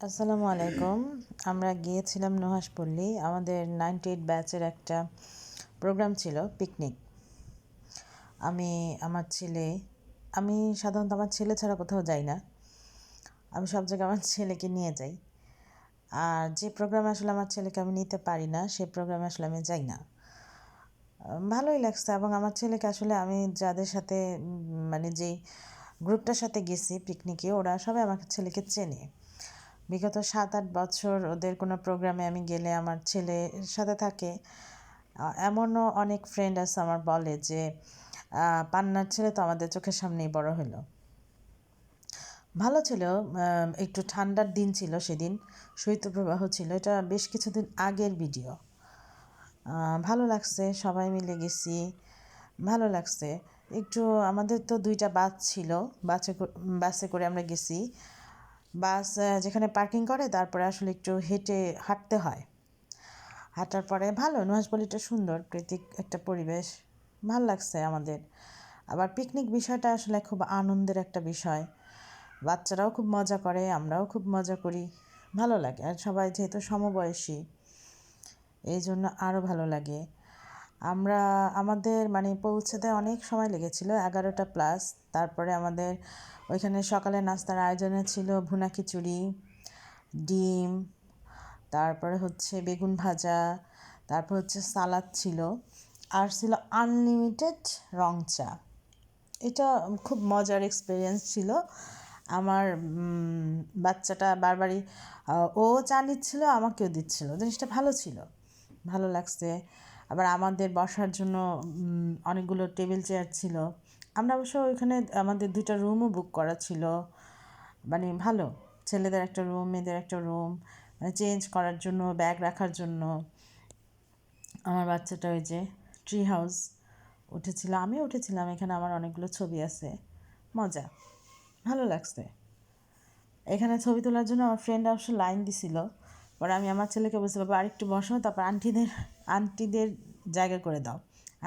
আসসালামু আলাইকুম। আমরা গিয়েছিলাম নুহাসপল্লী আমাদের নাইনটি এইট ব্যাচের একটা প্রোগ্রাম ছিল, পিকনিক। আমি, আমার ছেলে, আমি সাধারণত আমার ছেলে ছাড়া কোথাও যাই না। আমি সব জায়গায় আমার ছেলেকে নিয়ে যাই। আর যে প্রোগ্রামে আসলে আমার ছেলেকে আমি নিতে পারি না সেই প্রোগ্রামে আসলে আমি যাই না। ভালোই লাগছে এবং আমার ছেলেকে আসলে আমি যাদের সাথে মানে যেই গ্রুপটার সাথে গেছি পিকনিকে, ওরা সবাই আমার ছেলেকে চেনে। বিগত সাত আট বছর ওদের কোনো প্রোগ্রামে আমি গেলে আমার ছেলের সাথে থাকে। এমনও অনেক ফ্রেন্ড আছে আমার বলে যে পান্নার ছেলে তো আমাদের চোখের সামনেই বড় হলো। ভালো ছিল একটু ঠান্ডার দিন ছিল সেদিন, শৈত্যপ্রবাহ ছিল। এটা বেশ কিছুদিন আগের ভিডিও ভালো লাগছে, সবাই মিলে গেছি, ভালো লাগছে। একটু আমাদের তো দুইটা বাস ছিল, বাসে বাসে করে আমরা গেছি। বাস যেখানে পার্কিং করে, তারপরে আসলে একটু হেঁটে হাঁটতে হয়। হাঁটার পরে ভালো নুহাসপল্লিটা সুন্দর, প্রীতিক একটা পরিবেশ, ভালো লাগছে আমাদের। আবার পিকনিক বিষয়টা আসলে খুব আনন্দের একটা বিষয়। বাচ্চারাও খুব মজা করে, আমরাও খুব মজা করি। ভালো লাগে, আর সবাই যেহেতু সমবয়সী এই জন্য আরও ভালো লাগে। আমরা, আমাদের মানে পৌঁছাতে অনেক সময় লেগেছিল, এগারোটা প্লাস তারপরে আমাদের ওইখানে সকালে নাস্তার আয়োজনে ছিল ভুনা খিচুড়ি, ডিম, তারপরে হচ্ছে বেগুন ভাজা, তারপর হচ্ছে সালাদ ছিল, আর ছিল আনলিমিটেড রং চা। এটা খুব মজার এক্সপিরিয়েন্স ছিল। আমার বাচ্চাটা বারবারই ও চা নিচ্ছিল, আমাকেও দিচ্ছিল, জিনিসটা ভালো ছিল। ভালো লাগছে। আবার আমাদের বসার জন্য অনেকগুলো টেবিল চেয়ার ছিল। আমরা অবশ্য ওইখানে, আমাদের দুইটা রুমও বুক করা ছিল। মানে ভালো, ছেলেদের একটা রুম মেয়েদের একটা রুম মানে চেঞ্জ করার জন্য ব্যাগ রাখার জন্য। আমার বাচ্চাটা ওই যে ট্রি হাউস উঠেছিল আমি উঠেছিলাম, এখানে আমার অনেকগুলো ছবি আছে। মজা, ভালো লাগছে। এখানে ছবি তোলার জন্য আমার ফ্রেন্ড অবশ্য লাইন দিছিল। পরে আমি আমার ছেলেকে বলছি, বাবা, আরেকটু বসো, তারপর আন্টিদের আন্টিদের জায়গা করে দাও।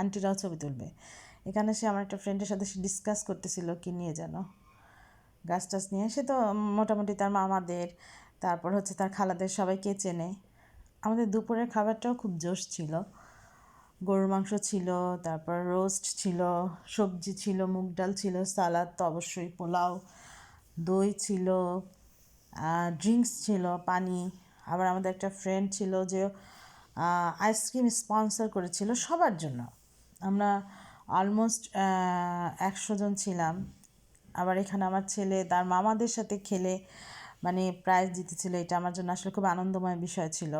আন্টিরাও ছবি তুলবে। এখানে সে আমার একটা ফ্রেন্ডের সাথে সে ডিসকাস করতেছিল, কি নিয়ে যেন গাছ টাছ নিয়ে। সে তো মোটামুটি তার মামাদের, তারপর হচ্ছে তার খালাদের সবাইকে চেনে। আমাদের দুপুরের খাবারটাও খুব জোশ ছিল। গরুর মাংস ছিল, তারপর রোস্ট ছিল, সবজি ছিল, মুগ ডাল ছিল, সালাদ তো অবশ্যই, পোলাও, দই ছিল ড্রিঙ্কস ছিল, পানি। আবার আমাদের একটা ফ্রেন্ড ছিল যে আইসক্রিম স্পন্সর করেছিল সবার জন্য। আমরা অলমোস্ট একশো জন ছিলাম। আবার এখানে আমার ছেলে, তার মামাদের সাথে খেলে মানে প্রাইজ জিতেছিল। এটা আমার জন্য আসলে খুব আনন্দময় বিষয় ছিল।